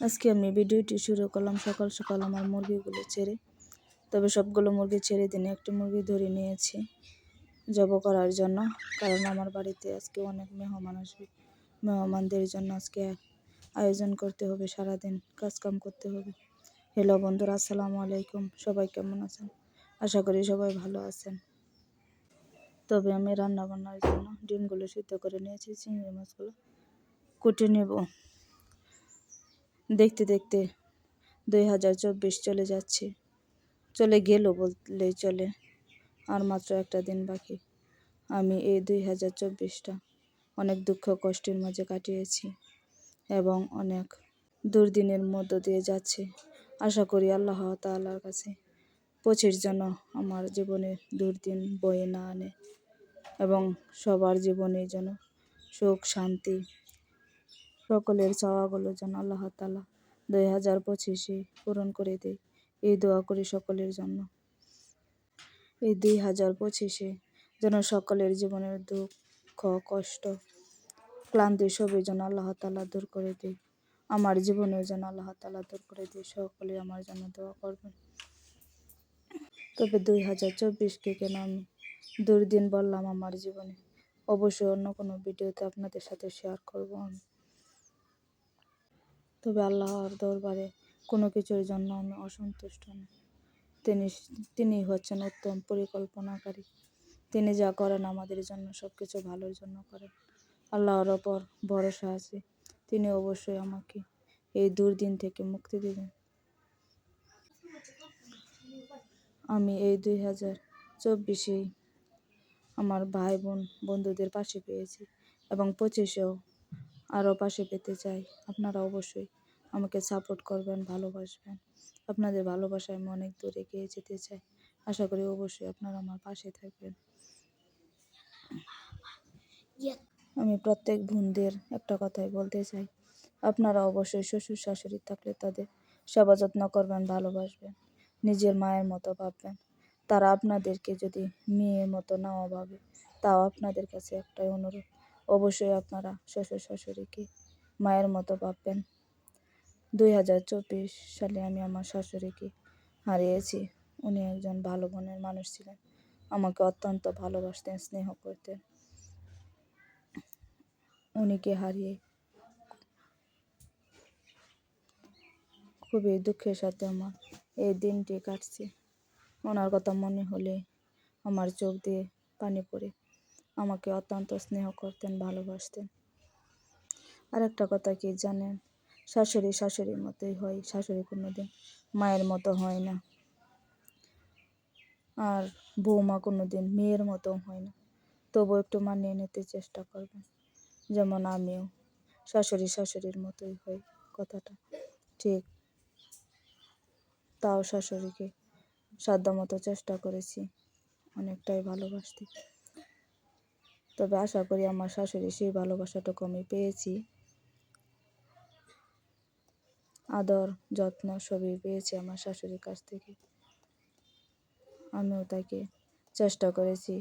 আজকে আমি ভিডিওটি শুরু করলাম। সকাল সকাল আমার মুরগিগুলো ছেড়ে, তবে সবগুলো মুরগি ছেড়ে দিনে একটি মুরগি ধরে নিয়েছি জব করার জন্য। কারণ আমার বাড়িতে আজকে অনেক মেহমান আসবে। মেহমানদের জন্য আজকে আয়োজন করতে হবে, সারাদিন কাজকাম করতে হবে। হ্যালো বন্ধুরা, আসসালামু আলাইকুম। সবাই কেমন আছেন? আশা করি সবাই ভালো আছেন। তবে আমি রান্না বান্নার জন্য ডিমগুলো সিদ্ধ করে নিয়েছি, চিংড়ি মাছগুলো কুটে নেব। দেখতে দেখতে দুই হাজার চব্বিশ চলে যাচ্ছে। চলে গেল বললেই চলে, আর মাত্র একটা দিন বাকি। আমি এই দুই হাজার চব্বিশটা অনেক দুঃখ কষ্টের মাঝে কাটিয়েছি এবং অনেক দুর্দিনের মধ্য দিয়ে যাচ্ছে। আশা করি আল্লাহ তাল্লার কাছে পঁচিশ যেন আমার জীবনে দুর্দিন বয়ে না আনে এবং সবার জীবনে যেন সুখ, শান্তি সকলের চাওয়াগুলো যেন আল্লাহ তালা দুই হাজার পঁচিশে পূরণ করে দেয়। এই দোয়া করি সকলের জন্য। এই দুই হাজার পঁচিশে যেন সকলের জীবনের দুঃখ, কষ্ট, ক্লান্তি সবই যেন আল্লাহ তালা দূর করে দেয়। আমার জীবনেও যেন আল্লাহ তালা দূর করে দেয়। সকলে আমার জন্য দোয়া করবেন। তবে দুই হাজার চব্বিশকে কেন আমি দুর্দিন বললাম আমার জীবনে? অবশ্যই অন্য কোনো ভিডিওতে আপনাদের সাথে শেয়ার করব আমি। তবে আল্লাহর দরবারে কোনো কিছুর জন্য আমি অসন্তুষ্ট নই। তিনি তিনি হচ্ছেন উত্তম পরিকল্পনাকারী। তিনি যা করেন আমাদের জন্য সব কিছু ভালোর জন্য করেন। আল্লাহর ওপর ভরসা আছে। তিনি অবশ্যই আমাকে এই দুর্দিন থেকে মুক্তি দেবেন। আমি এই দুই হাজার চব্বিশে আমার ভাই বোন, বন্ধুদের পাশে পেয়েছি এবং পঁচিশেও আরও পাশে পেতে চাই। আপনারা অবশ্যই আমাকে সাপোর্ট করবেন, ভালোবাসবেন। আপনাদের ভালোবাসায় আমি অনেক দূর এগিয়ে যেতে চাই। আশা করি অবশ্যই আপনারা আমার পাশে থাকবেন। আমি প্রত্যেক বোনদের একটা কথাই বলতে চাই। আপনারা অবশ্যই শ্বশুর শাশুড়ি থাকলে তাদের সেবা যত্ন করবেন, ভালোবাসবেন। নিজের মায়ের মতো ভাববেন। তারা আপনাদেরকে যদি মেয়ের মতো নাও ভাবে, তাও আপনাদের কাছে একটাই অনুরোধ। অবশ্যই আপনারা শ্বশুর শাশুড়িকে মায়ের মতো ভাববেন। দুই হাজার চব্বিশ সালে আমি আমার শাশুড়িকে হারিয়েছি। উনি একজন ভালো মনের মানুষ ছিলেন। আমাকে অত্যন্ত ভালোবাসতেন, স্নেহ করতেন। উনিকে হারিয়ে খুবই দুঃখের সাথে আমার এই দিনটি কাটছে। ওনার কথা মনে হলে আমার চোখ দিয়ে পানি পড়ে। আমাকে অত্যন্ত স্নেহ করতেন, ভালোবাসতেন। আর একটা কথা কি জানেন? শাশুড়ি শাশুড়ির মতোই হয়, শাশুড়ি কোনো দিন মায়ের মতো হয় না। আর বৌমা কোনো দিন মেয়ের মতো হয় না। তবু একটু মানিয়ে নিতে চেষ্টা করবেন। যেমন আমিও। শাশুড়ি শাশুড়ির মতোই হই কথাটা। ঠিক তাও শাশুড়িকে সাধ্যমতো চেষ্টা করেছি অনেকটাই ভালোবাসতে। তবে আশা করি আমার শাশুড়ি সেই ভালোবাসাটুকু আমি পেয়েছি। আদর, যত্ন সবই পেয়েছি আমার শাশুড়ির কাছ থেকে। আমিও তাকে চেষ্টা করেছি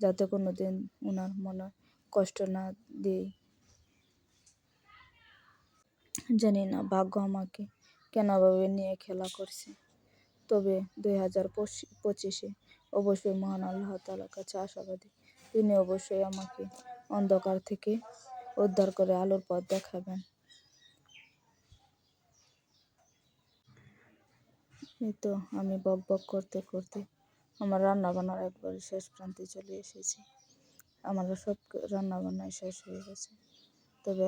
যাতে কোনো দিন ওনার মনে কষ্ট না দিই। জানি না, ভাগ্য আমাকে কেনভাবে নিয়ে খেলা করছে। তবে দুই হাজার পঁচিশে অবশ্যই মহান আল্লাহ তালার কাছে আশাবাদী তিনি অবশ্যই আমাকে অন্ধকার থেকে উদ্ধার করে আলোর পথ দেখাবেন। এই তো আমি বক বক করতে করতে আমার রান্না বান্নার একবারে শেষ প্রান্তে চলে এসেছি। আমার সব রান্না বান্নাই শেষ হয়ে গেছে। তবে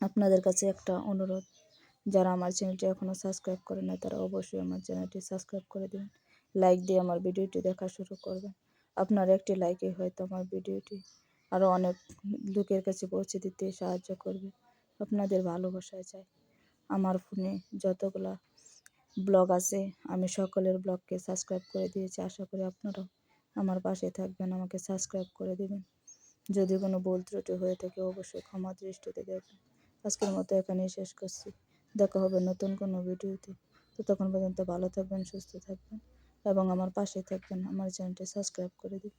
আপনাদের কাছে একটা অনুরোধ, যারা আমার চ্যানেলটি এখনও সাবস্ক্রাইব করে না তারা অবশ্যই আমার চ্যানেলটি সাবস্ক্রাইব করে দেবেন। লাইক দিয়ে আমার ভিডিওটি দেখা শুরু করবেন। আপনার একটি লাইকে হয়তো আমার ভিডিওটি আরও অনেক লোকের কাছে পৌঁছে দিতে সাহায্য করবে। আপনাদের ভালোবাসায় চাই। আমার ফোনে যতগুলা ব্লগ আছে, আমি সকলের ব্লগকে সাবস্ক্রাইব করে দিয়েছি। আশা করি আপনারাও আমার পাশে থাকবেন, আমাকে সাবস্ক্রাইব করে দেবেন। যদি কোনো ভুল ত্রুটি হয়ে থাকে, অবশ্যই ক্ষমা দৃষ্টিতে দেখবেন। আজকের মতো এখানেই শেষ করছি। দেখা হবে নতুন কোনো ভিডিওতে ততক্ষণ পর্যন্ত ভালো থাকবেন, সুস্থ থাকবেন। এবং আমার পাশে থাকবেন। আমার চ্যানেলটি সাবস্ক্রাইব করে দিন।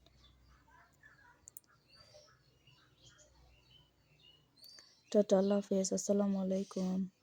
টাটা আল্লাহ হাফেজ। আসসালামু আলাইকুম।